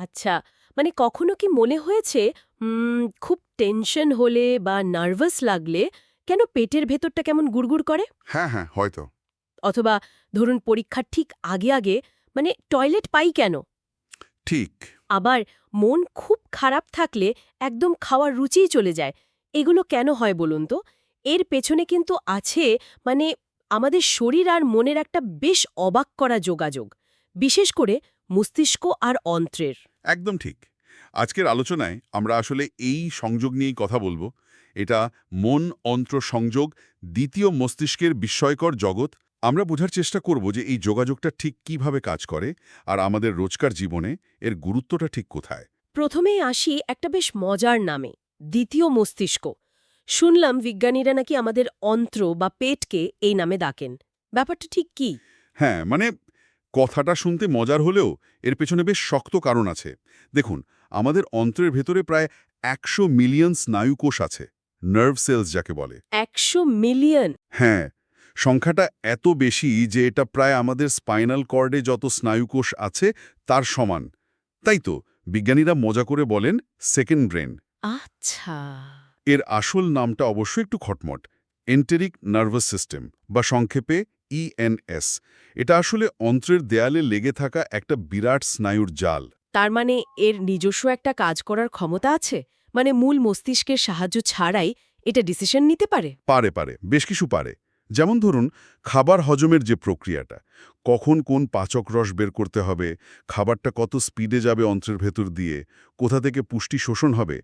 আচ্ছা মানে কখনো কি মনে হয়েছে খুব টেনশন হলে বা নার্ভাস লাগলে কেন পেটের ভেতরটা কেমন গুড়গুড় করে? হ্যাঁ হ্যাঁ হয়তো। অথবা ধরুন পরীক্ষার ঠিক আগে আগে মানে টয়লেট পাই কেন? ঠিক। আবার মন খুব খারাপ থাকলে একদম খাওয়ার রুচিই চলে যায় এগুলো কেন হয় বলুন তো? এর পেছনে কিন্তু আছে মানে আমাদের শরীর আর মনের একটা বেশ অবাক করা যোগাযোগ। বিশেষ করে মস্তিষ্ক আর অন্ত্রের। একদম ঠিক। আজকের আলোচনায় আমরা আসলে এই সংযোগ নিয়েই কথা বলব। এটা মন অন্ত্র সংযোগ দ্বিতীয় মস্তিষ্কের বিস্ময়কর জগৎ। আমরা বোঝার চেষ্টা করব যে এই যোগাযোগটা ঠিক কীভাবে কাজ করে আর আমাদের রোজকার জীবনে এর গুরুত্বটা ঠিক কোথায়। প্রথমেই আসি একটা বেশ মজার নামে দ্বিতীয় মস্তিষ্ক। শুনলাম বিজ্ঞানীরা নাকি আমাদের অন্ত্র বা পেটকে এই নামে ডাকেন। ব্যাপারটা ঠিক কি? হ্যাঁ মানে কথাটা শুনতে মজার হলেও এর পেছনে বেশ শক্ত কারণ আছে। দেখুন আমাদের অন্ত্রের ভেতরে প্রায় একশো মিলিয়ন স্নায়ুকোষ আছে নার্ভ সেলস যাকে বলে। একশো মিলিয়ন? হ্যাঁ সংখ্যাটা এত বেশি যে এটা প্রায় আমাদের স্পাইনাল কর্ডে যত স্নায়ুকোষ আছে তার সমান। তাই তো বিজ্ঞানীরা মজা করে বলেন সেকেন্ড ব্রেন। আচ্ছা। এর আসল নামটা অবশ্য একটু খটমট এন্টেরিক নার্ভাস সিস্টেম বা সংক্ষেপে ইএনএস এটা আসলে অন্ত্রের দেয়ালে লেগে থাকা একটা বিরাট স্নায়ুর জাল। তার মানে এর নিজস্ব একটা কাজ করার ক্ষমতা আছে? মানে মূল মস্তিষ্কের সাহায্য ছাড়াই এটা ডিসিশন নিতে পারে? পারে পারে বেশ কিছু পারে। যেমন ধরুন খাবার হজমের যে প্রক্রিয়াটা কখন কোন পাচক রস বের করতে হবে খাবারটা কত স্পিডে যাবে অন্ত্রের ভেতর দিয়ে কোথা থেকে পুষ্টি শোষণ হবে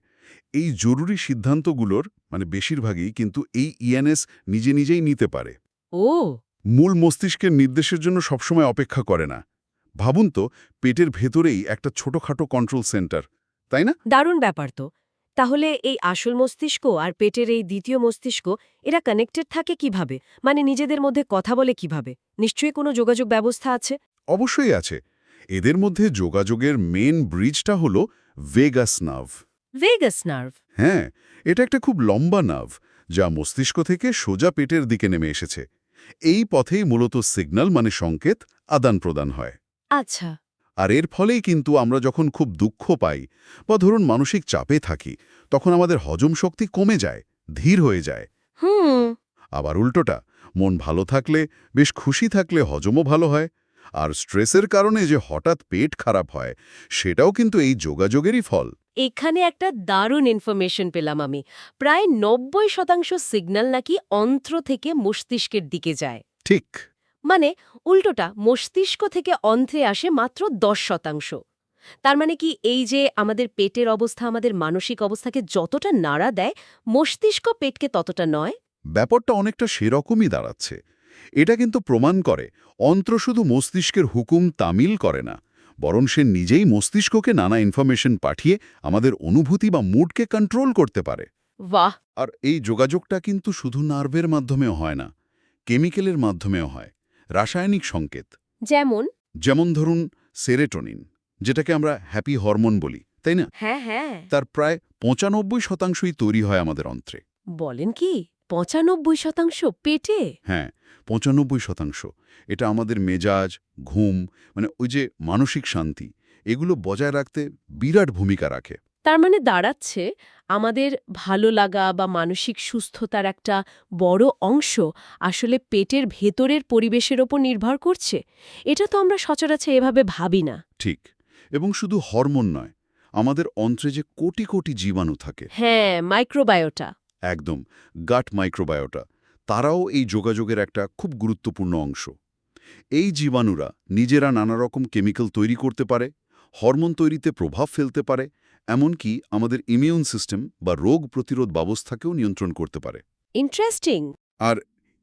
এই জরুরি সিদ্ধান্তগুলোর মানে বেশিরভাগই কিন্তু এই ইএনএস নিজে নিজেই নিতে পারে। ও। মূল মস্তিষ্কের নির্দেশের জন্য সবসময় অপেক্ষা করে না। ভাবুন তো পেটের ভেতরেই একটা ছোটখাটো কন্ট্রোল সেন্টার তাই না? দারুণ ব্যাপার তো। তাহলে এই আসল মস্তিষ্ক আর পেটের এই দ্বিতীয় মস্তিষ্ক এরা কানেক্টেড থাকে কীভাবে? মানে নিজেদের মধ্যে কথা বলে কীভাবে? নিশ্চয়ই কোনো যোগাযোগ ব্যবস্থা আছে? অবশ্যই আছে। এদের মধ্যে যোগাযোগের মেন ব্রিজটা হল ভেগাস নার্ভ ভেগাস নার্ভ হ্যাঁ এটা একটা খুব লম্বা নার্ভ যা মস্তিষ্ক থেকে সোজা পেটের দিকে নেমে এসেছে। এই পথেই মূলত সিগন্যাল মানে সংকেত আদান প্রদান হয়। আচ্ছা। আর এর ফলেই কিন্তু আমরা যখন খুব দুঃখ পাই বা ধরুন মানসিক চাপে থাকি তখন আমাদের হজম শক্তি কমে যায় ধীর হয়ে যায়। হুম। আবার উল্টোটা মন ভালো থাকলে বেশ খুশি থাকলে হজমও ভালো হয়। আর স্ট্রেসের কারণে যে হঠাৎ পেট খারাপ হয় সেটাও কিন্তু এই যোগাযোগেরই ফল। এখানে একটা দারুণ ইনফরমেশন পেলাম আমি। প্রায় নব্বই শতাংশ সিগন্যাল নাকি অন্ত্র থেকে মস্তিষ্কের দিকে যায়। ঠিক। মানে উল্টোটা মস্তিষ্ক থেকে অন্ত্রে আসে মাত্র দশ শতাংশ। তার মানে কি এই যে আমাদের পেটের অবস্থা আমাদের মানসিক অবস্থাকে যতটা নাড়া দেয় মস্তিষ্ক পেটকে ততটা নয়? ব্যাপারটা অনেকটা সেরকমই দাঁড়াচ্ছে। এটা কিন্তু প্রমাণ করে অন্ত্র শুধু মস্তিষ্কের হুকুম তামিল করে না বরং সে নিজেই মস্তিষ্ককে নানা ইনফরমেশন পাঠিয়ে আমাদের অনুভূতি বা মুডকে কন্ট্রোল করতে পারে। বাহ! আর এই যোগাযোগটা কিন্তু শুধু নার্ভের মাধ্যমেও হয় না কেমিক্যালের মাধ্যমেও হয় রাসায়নিক সংকেত। যেমন? যেমন ধরুন সেরেটোনিন যেটাকে আমরা হ্যাপি হরমোন বলি তাই না? হ্যাঁ হ্যাঁ। তার প্রায় পঁচানব্বই শতাংশই তৈরি হয় আমাদের অন্ত্রে। বলেন কি? পঁচানব্বই শতাংশ পেটে? হ্যাঁ। পঁচানব্বই শতাংশ। এটা আমাদের মেজাজ ঘুম মানে ওই যে মানসিক শান্তি এগুলো বজায় রাখতে বিরাট ভূমিকা রাখে। তার মানে দাঁড়াচ্ছে আমাদের ভালো লাগা বা মানসিক সুস্থতার একটা বড় অংশ আসলে পেটের ভেতরের পরিবেশের ওপর নির্ভর করছে। এটা তো আমরা সচরাচর এভাবে ভাবি না। ঠিক। এবং শুধু হরমোন নয় আমাদের অন্ত্রে যে কোটি কোটি জীবাণু থাকে। হ্যাঁ মাইক্রোবায়োটা। একদম গাট মাইক্রোবায়োটা তারাও এই যোগাযোগের একটা খুব গুরুত্বপূর্ণ অংশ। এই জীবাণুরা নিজেরা নানা রকম কেমিক্যাল তৈরি করতে পারে হরমোন তৈরিতে প্রভাব ফেলতে পারে এমনকি আমাদের ইমিউন সিস্টেম বা রোগ প্রতিরোধ ব্যবস্থাকেও নিয়ন্ত্রণ করতে পারে। ইন্টারেস্টিং। আর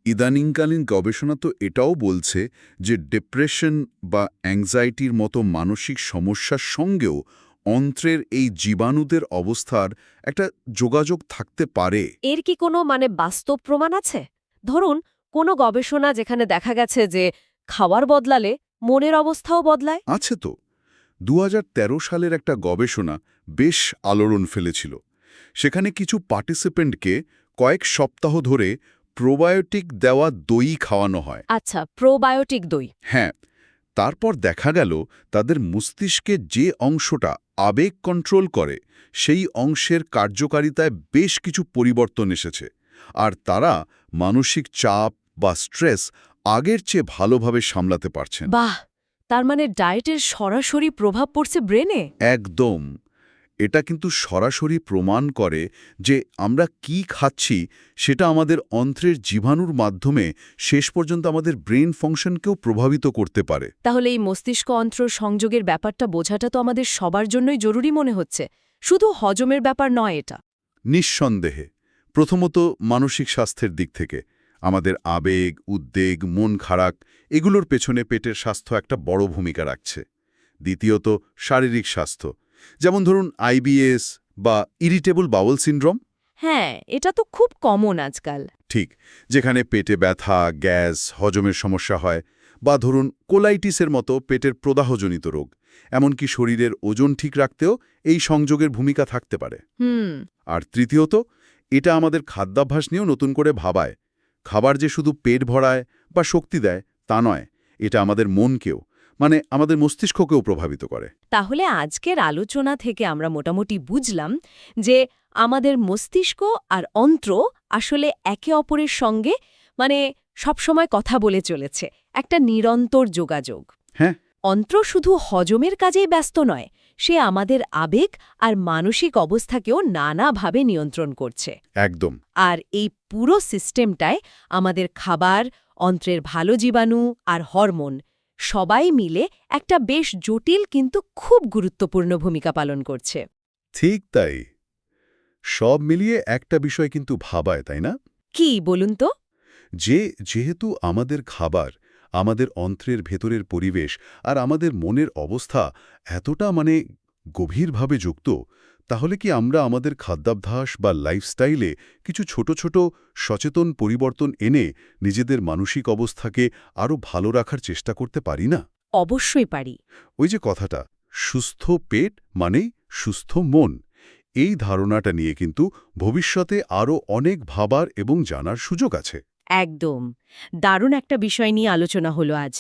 ইদানিংকালীন গবেষণা তো এটাও বলছে যে ডিপ্রেশন বা অ্যাংজাইটির মতো মানসিক সমস্যার সঙ্গেও অন্ত্রের এই জীবাণুদের অবস্থার একটা যোগাযোগ থাকতে পারে। এর কি কোনো মানে বাস্তব প্রমাণ আছে? ধরুন কোনো গবেষণা যেখানে দেখা গেছে যে খাওয়ার বদলালে মনের অবস্থাও বদলায়। আছে তো। দু হাজার তেরো সালের একটা গবেষণা বেশ আলোড়ন ফেলেছিল। সেখানে কিছু পার্টিসিপেন্টকে কয়েক সপ্তাহ ধরে প্রোবায়োটিক দেওয়া দই খাওয়ানো হয়। আচ্ছা প্রোবায়োটিক দই। হ্যাঁ তারপর দেখা গেল তাদের মস্তিষ্কের যে অংশটা আবেগ কন্ট্রোল করে সেই অংশের কার্যকারিতায় বেশ কিছু পরিবর্তন এসেছে। আর তারা মানসিক চাপ বা স্ট্রেস আগের চেয়ে ভালোভাবে সামলাতে পারছেন। বাহ! তার মানে ডায়েটের সরাসরি প্রভাব পড়ছে ব্রেনে একদম। এটা কিন্তু সরাসরি প্রমাণ করে যে আমরা কি খাচ্ছি সেটা আমাদের অন্ত্রের জীবাণুর মাধ্যমে শেষ পর্যন্ত আমাদের ব্রেন ফাংশনকেও প্রভাবিত করতে পারে। তাহলে এই মস্তিষ্ক অন্ত্র সংযোগের ব্যাপারটা বোঝাটা তো আমাদের সবার জন্যই জরুরি মনে হচ্ছে। শুধু হজমের ব্যাপার নয় এটা। নিঃসন্দেহে। প্রথমত মানসিক স্বাস্থ্যের দিক থেকে। আমাদের আবেগ উদ্বেগ মন খারাপ এগুলোর পেছনে পেটের স্বাস্থ্য একটা বড় ভূমিকা রাখছে। দ্বিতীয়ত শারীরিক স্বাস্থ্য। যেমন ধরুন আইবিএস বা ইরিটেবল বাউল সিনড্রোম। হ্যাঁ এটা তো খুব কমন আজকাল। ঠিক যেখানে পেটে ব্যথা গ্যাস হজমের সমস্যা হয় বা ধরুন কোলাইটিসের মতো পেটের প্রদাহজনিত রোগ এমনকি শরীরের ওজন ঠিক রাখতেও এই সংযোগের ভূমিকা থাকতে পারে। হুম। আর তৃতীয়ত এটা আমাদের খাদ্যাভ্যাস নিয়েও নতুন করে ভাবায়। খাবার যে শুধু পেট ভরায় বা শক্তি দেয় তা নয় এটা আমাদের মনকেও মানে আমাদের মস্তিষ্ককেও প্রভাবিত করে। তাহলে আজকের আলোচনা থেকে আমরা মোটামুটি বুঝলাম যে আমাদের মস্তিষ্ক আর অন্ত্র আসলে একে অপরের সঙ্গে মানে সবসময় কথা বলে চলেছে একটা নিরন্তর যোগাযোগ। হ্যাঁ। অন্ত্র শুধু হজমের কাজেই ব্যস্ত নয় সে আমাদের আবেগ আর মানসিক অবস্থাকেও নানাভাবে নিয়ন্ত্রণ করছে। একদম। আর এই পুরো সিস্টেমটায় আমাদের খাবার অন্ত্রের ভালো জীবাণু আর হরমোন সবাই মিলে একটা বেশ জটিল কিন্তু খুব গুরুত্বপূর্ণ ভূমিকা পালন করছে। ঠিক তাই। সব মিলিয়ে একটা বিষয় কিন্তু ভাবায় তাই না? কি বলুন তো? যে যেহেতু আমাদের খাবার আমাদের অন্ত্রের ভেতরের পরিবেশ আর আমাদের মনের অবস্থা এতটা মানে গভীরভাবে যুক্ত তাহলে কি আমরা আমাদের খাদ্যাভ্যাস বা লাইফস্টাইলে কিছু ছোট ছোট সচেতন পরিবর্তন এনে নিজেদের মানসিক অবস্থাকে আরও ভালো রাখার চেষ্টা করতে পারি না? অবশ্যই পারি। ওই যে কথাটা সুস্থ পেট মানেই সুস্থ মন এই ধারণাটা নিয়ে কিন্তু ভবিষ্যতে আরও অনেক ভাবার এবং জানার সুযোগ আছে। একদম। দারুণ একটা বিষয় নিয়ে আলোচনা হলো আজ।